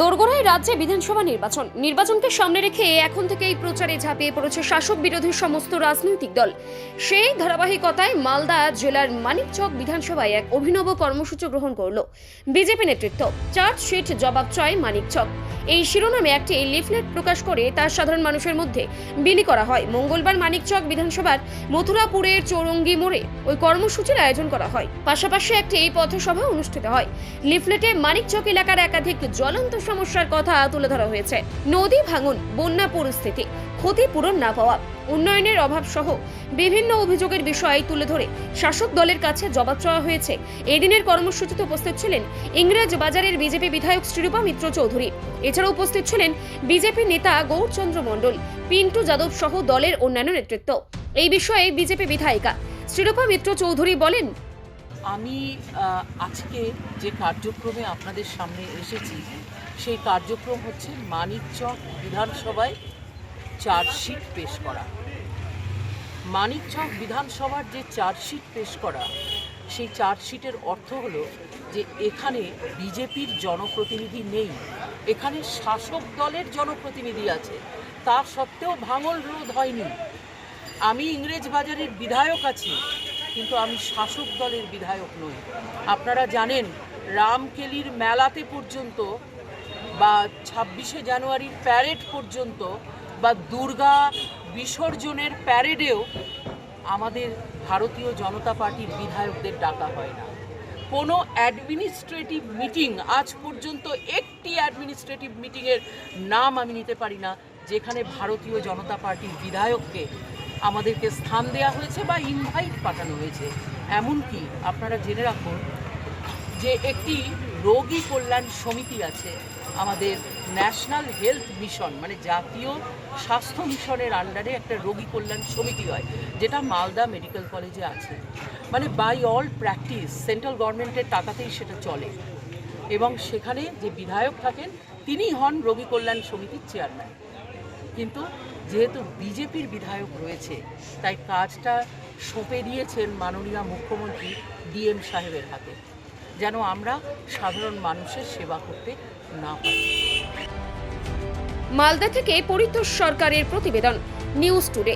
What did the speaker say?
দোরগোড়ায় রাজ্যে বিধানসভা নির্বাচন। নির্বাচনকে সামনে রেখে এখন থেকেই প্রচারে ঝাঁপিয়ে পড়েছে শাসক বিরোধী সমস্ত রাজনৈতিক দল। সেই ধারাবাহিকতায় মালদা জেলার মানিকচক বিধানসভায় এক অভিনব কর্মসূচি গ্রহণ করল বিজেপি নেতৃত্ব। চার্জশিট জবাব চায় মানিকচক। এই শিরোনামে একটি লিফলেট প্রকাশ করে তার সাধারণ মানুষের মধ্যে বিলি করা হয়। মঙ্গলবার মানিকচক বিধানসভার মথুরাপুরের চৌরঙ্গি মোড়ে ওই কর্মসূচির আয়োজন করা হয়। পাশাপাশি একটি এই পথসভা অনুষ্ঠিত হয়। লিফলেটে মানিকচক এলাকার একাধিক জ্বলন্ত সমস্যার কথা তুলে ধরা হয়েছে। নদী ভাঙন, বন্যা পরিস্থিতি, ক্ষতিপূরণ না পাওয়া, উন্নয়নের অভাব সহ বিভিন্ন অভিযোগের বিষয় তুলে ধরে শাসক দলের কাছে জবাব চাওয়া হয়েছে। এদিনের কর্মসূচিতে উপস্থিত ছিলেন ইংরেজ বাজারের বিজেপি বিধায়ক শ্রীরূপা মিত্র চৌধুরী। এছাড়া উপস্থিত ছিলেন বিজেপি নেতা গৌরচন্দ্র মণ্ডল, পিন্টু যাদব সহ দলের অন্যান্য নেতৃত্ব। এই বিষয়ে বিজেপি বিধায়িকা শ্রীরূপা মিত্র চৌধুরী বলেন আমি আজকে যে কার্যক্রমে আপনাদের সামনে এসেছি, সেই কার্যক্রম হচ্ছে মানিকচক বিধানসভায় চার্জশিট পেশ করা। মানিকচক বিধানসভার যে চার্জশিট পেশ করা, সেই চার্জশিটের অর্থ হলো যে এখানে বিজেপির জনপ্রতিনিধি নেই, এখানে শাসক দলের জনপ্রতিনিধি আছে, তা সত্ত্বেও ভাঙল রোধ হয়নি। আমি ইংরেজ বাজারের বিধায়ক আছি কিন্তু আমি শাসক দলের বিধায়ক নই। আপনারা জানেন, রামকেলির মেলাতে পর্যন্ত বা ছাব্বিশে জানুয়ারির প্যারেড পর্যন্ত বা দুর্গা বিসর্জনের প্যারেডেও আমাদের ভারতীয় জনতা পার্টির বিধায়কদের ডাকা হয় না। কোনো অ্যাডমিনিস্ট্রেটিভ মিটিং আজ পর্যন্ত একটি অ্যাডমিনিস্ট্রেটিভ মিটিংয়ের নাম আমি নিতে পারি না, যেখানে ভারতীয় জনতা পার্টির বিধায়ককে আমাদেরকে স্থান দেওয়া হয়েছে বা ইনভাইট পাঠানো হয়েছে। এমনকি আপনারা জেনে রাখুন যে একটি রোগী কল্যাণ সমিতি আছে, আমাদের ন্যাশনাল হেলথ মিশন মানে জাতীয় স্বাস্থ্য মিশনের আন্ডারে একটা রোগী কল্যাণ সমিতি হয়, যেটা মালদা মেডিকেল কলেজে আছে। মানে বাই অল প্র্যাকটিস সেন্ট্রাল গভর্নমেন্টের টাকাতেই সেটা চলে। এবং সেখানে যে বিধায়ক থাকেন, তিনিই হন রোগী কল্যাণ সমিতির চেয়ারম্যান কিন্তু যেহেতু বিজেপির বিধায়ক রয়েছে, তাই কাজটা সঁপে দিয়েছেন মাননীয় মুখ্যমন্ত্রী ডিএম সাহেবের হাতে, যেন আমরা সাধারণ মানুষের সেবা করতে না পারি। মালদা থেকে পরিতোষ সরকারের প্রতিবেদন, নিউজ টুডে।